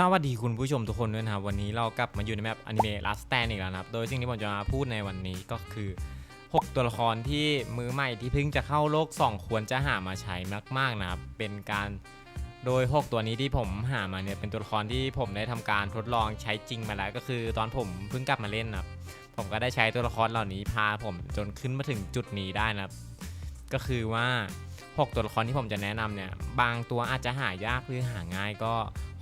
สวัสดีคุณผู้ชมทุกคนด้วยนะครับ วันนี้เรากลับมาอยู่ในแมปอนิเมะลัสแตนอีกแล้วนะครับ โดยสิ่งที่ผมจะมาพูดในวันนี้ก็คือ 6 ตัวละครที่มือใหม่ที่เพิ่งจะเข้าโลก 2 ควรจะหามาใช้มาก ๆนะครับ เป็นการโดย 6 ตัวนี้ที่ผมหามาเนี่ยเป็นตัวละครที่ผมได้ทำการทดลองใช้จริงมาแล้ว ก็คือตอนผมเพิ่งกลับมาเล่นนะครับผมก็ได้ใช้ตัวละครเหล่านี้พาผมจนขึ้นมาถึงจุดนี้ได้นะครับ ก็คือว่า 6 ตัวละครที่ผมจะแนะนำเนี่ยบางตัวอาจจะหายากหรือหาง่ายก็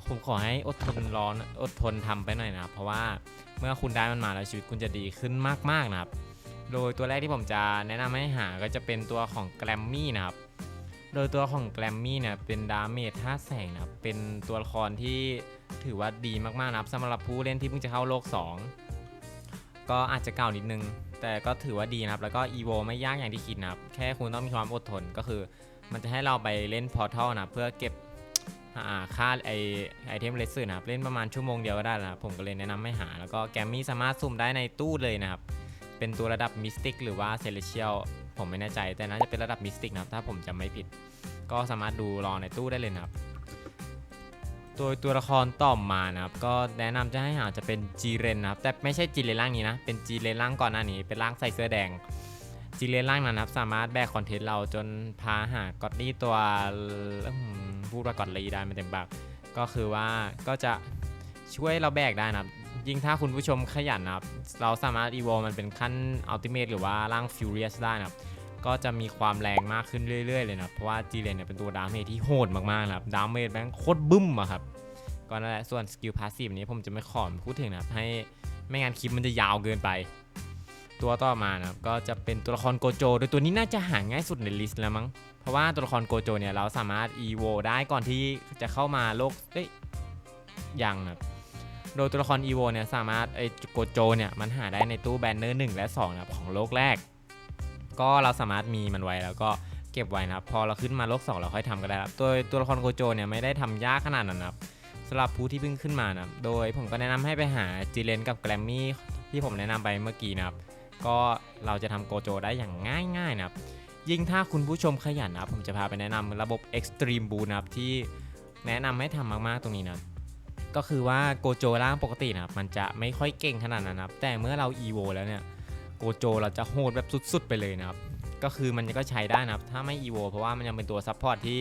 ผมขอให้อดทนร้อนอดทนทำไปหน่อยนะครับ เพราะว่าเมื่อคุณได้มันมาแล้วชีวิตคุณจะดีขึ้นมากๆนะครับ โดยตัวแรกที่ผมจะแนะนำให้หาก็จะเป็นตัวของแกรมมี่นะครับ โดยตัวของแกรมมี่เนี่ยเป็นดาเมจท่าแสงนะครับ เป็นตัวละครที่ถือว่าดีมากๆนะครับสำหรับผู้เล่นที่เพิ่งจะเข้าโลก 2 ก็อาจจะเก่านิดนึง แต่ก็ถือว่าดีนะครับ แล้วก็อีโวไม่ยากอย่างที่คิดนะครับ แค่คุณต้องมีความอดทนก็คือ มันจะให้เราไปเล่นพอร์ทัลนะเพื่อเก็บ อ่าค่าไอไอเทมเลสเซอร์นะครับเล่นประมาณชั่วโมงเดียวก็ได้แล้วนะครับผมก็เลยแนะนำให้หา แล้วก็แกมมี่สามารถสุ่มได้ในตู้เลยนะครับ เป็นตัวระดับมิสติกหรือว่าเซเลเชียลผมไม่แน่ใจแต่น่าจะเป็นระดับมิสติกนะครับถ้าผมจำไม่ผิด ก็สามารถดูรอในตู้ได้เลยนะครับโดยตัวละครต่อมานะครับ ก็แนะนำจะให้หาจะเป็นจีเรนนะครับแต่ไม่ใช่จีเรนร่างนี้นะเป็นจีเรนร่างก่อนหน้านี้เป็นร่างใส่เสื้อแดงจีเรนร่างนั้นนะครับสามารถแบกคอนเทนต์เราจนพาหากอดลี่ตัว พูดว่ากอดลีได้ไม่เต็มปากก็คือว่าก็จะช่วยเราแบกได้นะครับ ยิ่งถ้าคุณผู้ชมขยันนะครับ เราสามารถอีโวมันเป็นขั้นอัลติเมทหรือว่าร่างฟิวเรียสได้นะครับ ก็จะมีความแรงมากขึ้นเรื่อย ๆ เลยนะเพราะว่าจีเรนเนี่ยเป็นตัวดาเมจที่โหดมากๆนะครับดาเมจแม่งโคตรบึ้มอะครับก็นั่นแหละส่วนสกิลพาสซีฟนี้ผมจะไม่ขอพูดถึงนะครับให้ไม่งั้นคลิปมันจะยาวเกินไป ตัวต่อมานะครับก็จะเป็นตัวละครโกโจโดยตัวนี้น่าจะหาง่ายสุดในลิสต์แล้วมั้ง เพราะว่าตัวละครโกโจเนี่ยเราสามารถ EVO ได้ก่อนที่จะเข้ามาโลกเอ้ยยังนะครับโดยตัวละคร EVO เนี่ยสามารถไอ้โกโจเนี่ยมันหาได้ในตู้แบนเนอร์1และ2นะครับของโลกแรก ก็เราสามารถมีมันไว้แล้วก็เก็บไว้นะครับพอเราขึ้นมาโลก 2 เราค่อยทำก็ได้ครับโดยตัวละครโกโจเนี่ยไม่ได้ทำยากขนาดนั้นนะครับสำหรับผู้ที่เพิ่งขึ้นมานะครับโดยผมก็แนะนำให้ไปหาจีเลนกับแกรมมี่ที่ผมแนะนำไปเมื่อกี้นะครับก็เราจะทำโกโจได้อย่างง่ายๆนะครับ ยิ่งถ้าคุณผู้ชมขยันนะครับผมจะพาไปแนะนำระบบ Extreme Boost นะครับที่แนะนำให้ทำมากๆตรงนี้นะก็คือว่าโกโจร่างปกตินะครับมันจะไม่ค่อยเก่งขนาดนั้นนะครับแต่เมื่อเรา EVO แล้วเนี่ยโกโจเราจะโหดแบบสุดๆ ไปเลยนะครับก็คือมันก็ใช้ได้นะครับถ้าไม่ EVO เพราะว่ามันยังเป็นตัวซัพพอร์ตที่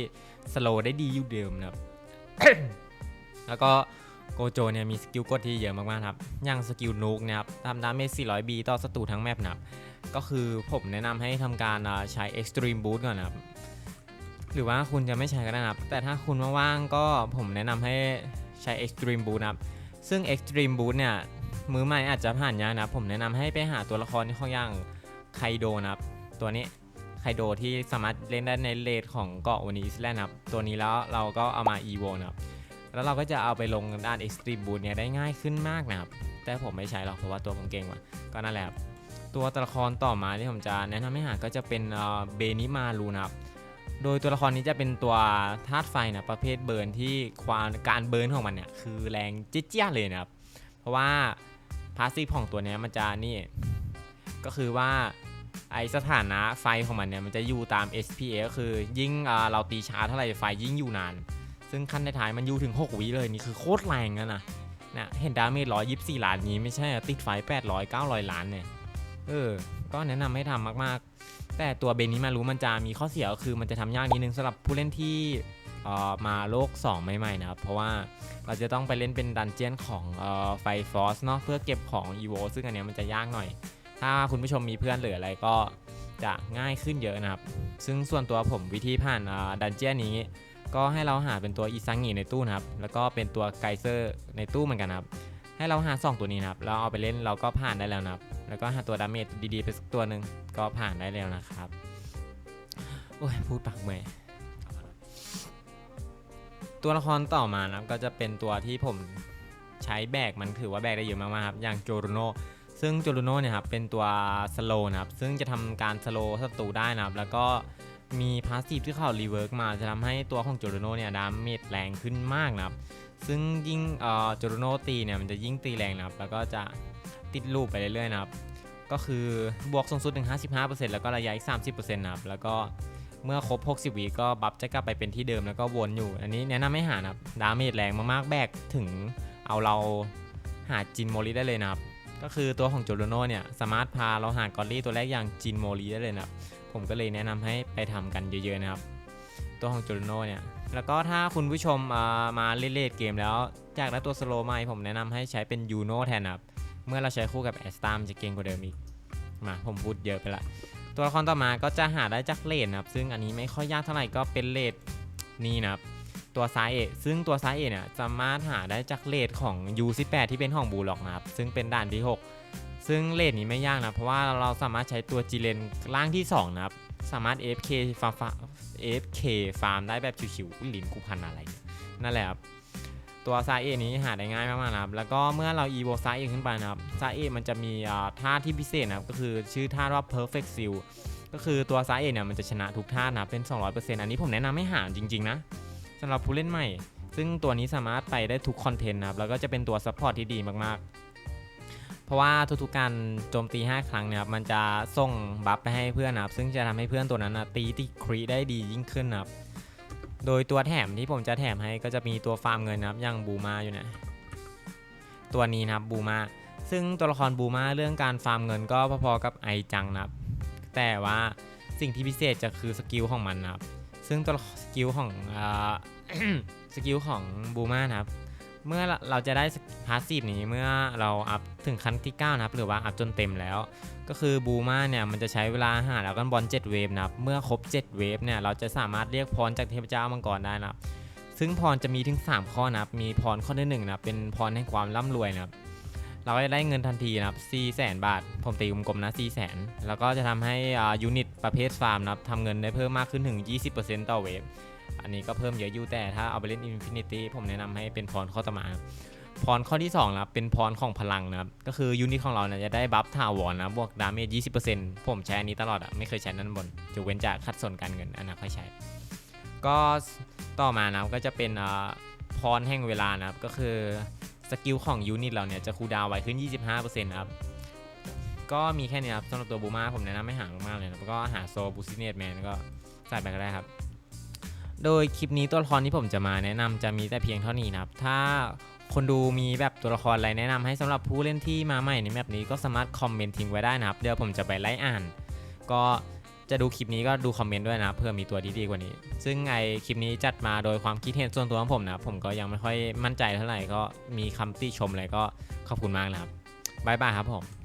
สโลได้ดีอยู่เดิมนะครับแล้วก็ โกโจเนี่ยมีสกิลกดที่เยอะมากๆครับ อย่างสกิลนูกนะครับทำดาเมจ 400B ต่อศัตรูทั้งแมปนะครับ ก็คือผมแนะนำให้ทำการใช้ Extreme Boost ก่อนนะครับ หรือว่าคุณจะไม่ใช้ก็ได้นะครับ แต่ถ้าคุณว่างๆก็ผมแนะนำให้ใช้ Extreme Boost นะครับ ซึ่ง Extreme Boost เนี่ย มือใหม่อาจจะผ่านยากนะครับ ผมแนะนำให้ไปหาตัวละครที่เขาอย่างไคโดนะครับ ตัวนี้ไคโดที่สามารถเล่นได้ในเลดของเกาะวานิสแลนด์นะครับ ตัวนี้แล้วเราก็เอามา EVO นะครับ แล้วเราก็จะเอาไปลงด้าน Extreme Boot เนี่ยได้ง่ายขึ้นมากนะครับ แต่ผมไม่ใช้หรอกเพราะว่าตัวผมเก่งกว่าก็นั่นแหละครับตัวตัวละครต่อมาที่ผมจะแนะนำให้หาก็จะเป็นเบนิมารูนะครับโดยตัวละครนี้จะเป็นตัวธาตุไฟนะประเภทเบิร์นที่ความการเบิร์นของมันเนี่ยคือแรงเจี๊ยเลยนะครับ เพราะว่าพาสซีฟของตัวนี้มันจะนี่ก็คือว่าไอสถานะไฟของมันเนี่ยมันจะอยู่ตาม SPA ก็คือยิ่งเราตีช้าเท่าไหร่ไฟยิ่งอยู่นาน ซึ่งขั้นท้ายมันอยู่ถึง 6วิเลยนี่คือโคตรแรงนะนะเนี่ยเห็นดาเมจ124ล้านนี้ไม่ใช่ติดไฟ800 900ล้านเนี่ยเออ ก็แนะนำให้ทำมากๆ แต่ตัวเบนนี้มารู้มันจะมีข้อเสียก็คือมันจะทำยากนิดนึงสำหรับผู้เล่นที่เอ่อมาโลก 2 ใหม่ๆนะครับ เพราะว่าเราจะต้องไปเล่นเป็นดันเจียนของเอ่อไฟฟอสเนาะเพื่อเก็บของอีโวซึ่งอันเนี้ยมันจะยากหน่อย ถ้าคุณผู้ชมมีเพื่อนหรืออะไรก็จะง่ายขึ้นเยอะนะครับ ซึ่งส่วนตัวผมวิธีผ่านดันเจียนนี้ ก็ให้เราหาเป็นตัวอีซังงีในตู้นะครับ แล้วก็เป็นตัวไกเซอร์ในตู้เหมือนกันครับ ให้เราหา 2 ตัวนี้นะครับ เราเอาไปเล่นเราก็ผ่านได้แล้วนะครับ แล้วก็หาตัวดาเมจดีๆไปสักตัวหนึ่งก็ผ่านได้แล้วนะครับ โอ้ยพูดปากเมื่อยตัวละครต่อมานะครับก็จะเป็นตัวที่ผมใช้แบกมันถือว่าแบกได้เยอะมากๆครับ อย่างโจโรโนซึ่งโจโรโนเนี่ยครับเป็นตัวสโลนะครับ ซึ่งจะทำการสโลศัตรูได้นะครับ แล้วก็ มีพาสซีฟที่เขารีเวิร์กมาจะทำให้ตัวของโจโรโนเนี่ยดาเมจแรงขึ้นมากนะครับซึ่งยิ่งโจโรโนตีเนี่ยมันจะยิ่งตีแรงนะครับ แล้วก็จะติดลูปไปเรื่อยๆนะครับ ก็คือบวกสูงสุดถึง 55%แล้วก็ระยะอีก 30%นะครับ แล้วก็เมื่อครบ 60วิก็บัฟจะกลับไปเป็นที่เดิมแล้วก็วนอยู่ อันนี้แนะนำให้หานะครับ ดาเมจแรงมากๆ แบกถึงเอาเราหาจินโมลีได้เลยนะครับ ก็คือตัวของโจโรโนเนี่ยสามารถพาเราหากอลลี่ตัวแรกอย่างจินโมลีได้เลยนะครับ ผมก็เลยแนะนำให้ไปทำกันเยอะๆนะครับ ตัวของจโรโนเนี่ยแล้วก็ถ้าคุณผู้ชมมาเล่นเกมแล้วอยากได้ตัวสโลว์ใหม่ผมแนะนำให้ใช้เป็นยูโนแทนครับเมื่อเราใช้คู่กับแอสตามจะเก่งกว่าเดิมอีกมาผมพูดเยอะไปละตัวละครต่อมาก็จะหาได้จากเลดนะครับ ซึ่งอันนี้ไม่ค่อยยากเท่าไหร่ก็เป็นเลดนี่นะครับตัวซ้ายเอซึ่งตัวซ้ายเอเนี่ยสามารถหาได้จากเลดของ U18 ที่เป็นของบูล็อกนะครับ ซึ่งเป็นด่านที่ 6 ซึ่งเลดนี้ไม่ยากนะ เพราะว่าเราสามารถใช้ตัวจีเลนล่างที่ 2 นะครับ สามารถ AFK ฟาร์ม AFK ฟาร์มได้แบบชิวๆอุ๊ยลิ้นกูพันอะไร นั่นแหละครับ ตัวซาเอนี้หาได้ง่ายมากๆนะครับ แล้วก็เมื่อเราอีโวซาเอขึ้นไปนะครับซาเอมันจะมีท่าที่พิเศษนะครับ ก็คือชื่อท่าว่า perfect seal ก็คือตัวซาเอเนี่ยมันจะชนะทุกท่านะครับเป็น 200%อันนี้ผมแนะนำให้หาจริง ๆ นะสำหรับผู้เล่นใหม่ ซึ่งตัวนี้สามารถไปได้ทุกคอนเทนต์นะครับ แล้วก็จะเป็นตัวซัพพอร์ตที่ดีมากๆ เพราะว่าทุกๆการโจมตี 5 ครั้งเนี่ยมันจะส่งบัฟไปให้เพื่อนนะครับซึ่งจะทำให้เพื่อนตัวนั้นนะตีติครีได้ดียิ่งขึ้นนะครับโดยตัวแถมที่ผมจะแถมให้ก็จะมีตัวฟาร์มเงินนะครับอย่างบูมาอยู่นะตัวนี้นะครับบูมาซึ่งตัวละครบูมาเรื่องการฟาร์มเงินก็พอๆกับไอจังนะครับ แต่ว่าสิ่งที่พิเศษจะคือสกิลของมันนะครับ ซึ่งตัวสกิลของอสกิลของบูมานะครับ เมื่อเราจะได้พาสซีฟนี้เมื่อเราอัพถึงขั้นที่ 9 นะครับ หรือว่าอัพจนเต็มแล้ว ก็คือบูมาเนี่ยมันจะใช้เวลาหาแล้วกันบอล7เวฟนะครับ เมื่อครบ 7 เวฟเนี่ยเราจะสามารถเรียกพรจากเทพเจ้ามังกรได้นะครับ ซึ่งพรจะมีถึง 3 ข้อนะครับ มีพรข้อที่1นะครับเป็นพรแห่งความร่ำรวยนะครับ เราจะได้เงินทันทีนะครับ4 0 0 0 0 0บาท ผมตีกลมๆนะ4 0 0 0 0 0แล้วก็จะทำให้ยูนิตประเภทฟาร์มนะครับทำเงินได้เพิ่มมากขึ้นถึง 20%ต่อเวฟ อันนี้ก็เพิ่มเยอะอยู่แต่ถ้าเอาไปเล่น Infinity ผมแนะนำให้เป็นพรข้อต่อมาพรข้อที่2นะครับเป็นพรของพลังนะครับก็คือยูนิตของเราเนี่ยจะได้บัฟถาวรนะบวกดาเมจ20%ผมใช้อันนี้ตลอดอะไม่เคยใช้นั่นบนจะเว้นจากคัดส่วนการเงินอันนั้นค่อยใช้ ก็ต่อมานะก็จะเป็นอ่าพรแห่งเวลานะครับก็คือสกิลของยูนิตเราเนี่ยจะคูลดาวไวขึ้น 25%นะครับก็มีแค่นี้ครับสำหรับตัวบูมาผมแนะนำให้หามากๆเลยนะก็หาโซบูซิเนตแมนก็ใส่ไปก็ได้ครับ โดยคลิปนี้ตัวละครที่ผมจะมาแนะนำจะมีแต่เพียงเท่านี้นะครับ ถ้าคนดูมีแบบตัวละครอะไรแนะนำให้สำหรับผู้เล่นที่มาใหม่ในแมปนี้ก็สามารถคอมเมนต์ทิ้งไว้ได้นะครับ เดี๋ยวผมจะไปไล่อ่าน ก็จะดูคลิปนี้ก็ดูคอมเมนต์ด้วยนะครับเพื่อมีตัวที่ดีกว่านี้ ซึ่งไอคลิปนี้จัดมาโดยความคิดเห็นส่วนตัวของผมนะครับผมก็ยังไม่ค่อยมั่นใจเท่าไหร่ก็มีคำติชมอะไรก็ขอบคุณมากนะครับบายบายครับผม